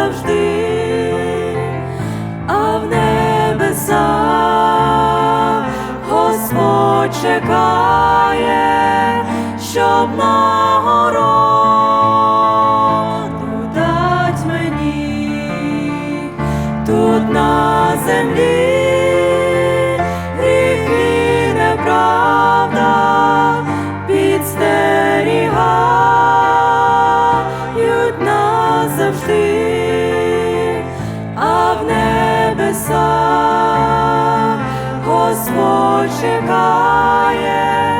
Завжди, а в небесах Господь чекає, щоб нагороду дать мені тут на землі. Стерігають нас завжди небесах Господь чекає,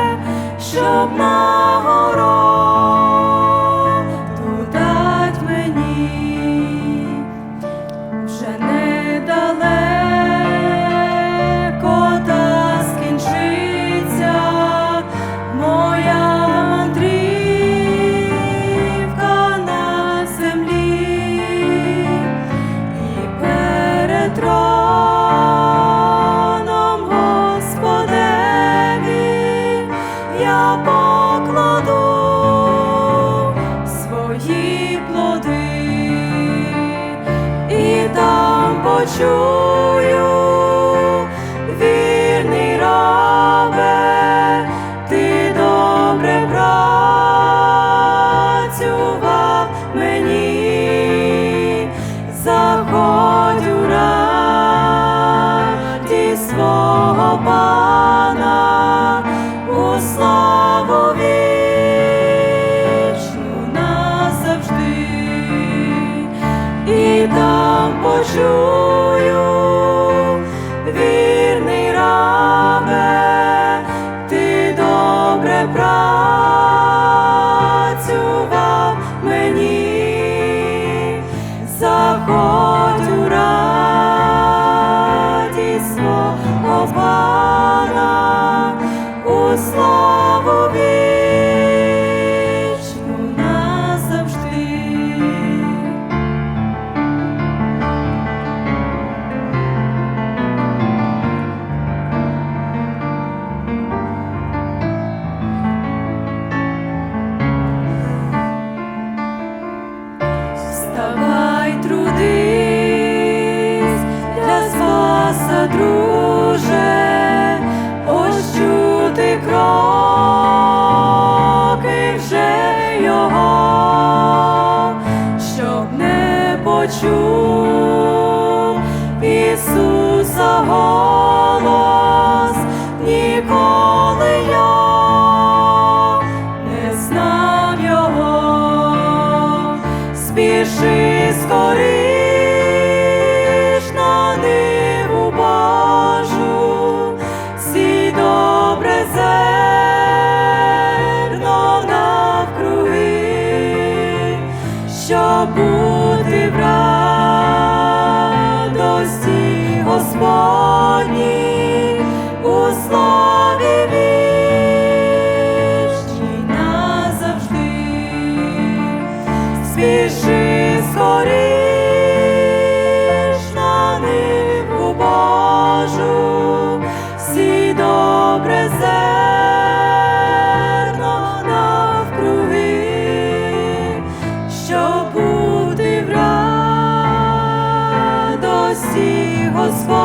почую. Вірний рабе, ти добре працював мені, заходь у радість свого пана у славу вічну назавжди. І там почую ти кроки вже його, щоб не почув Ісуса. бути в радості Господній. was.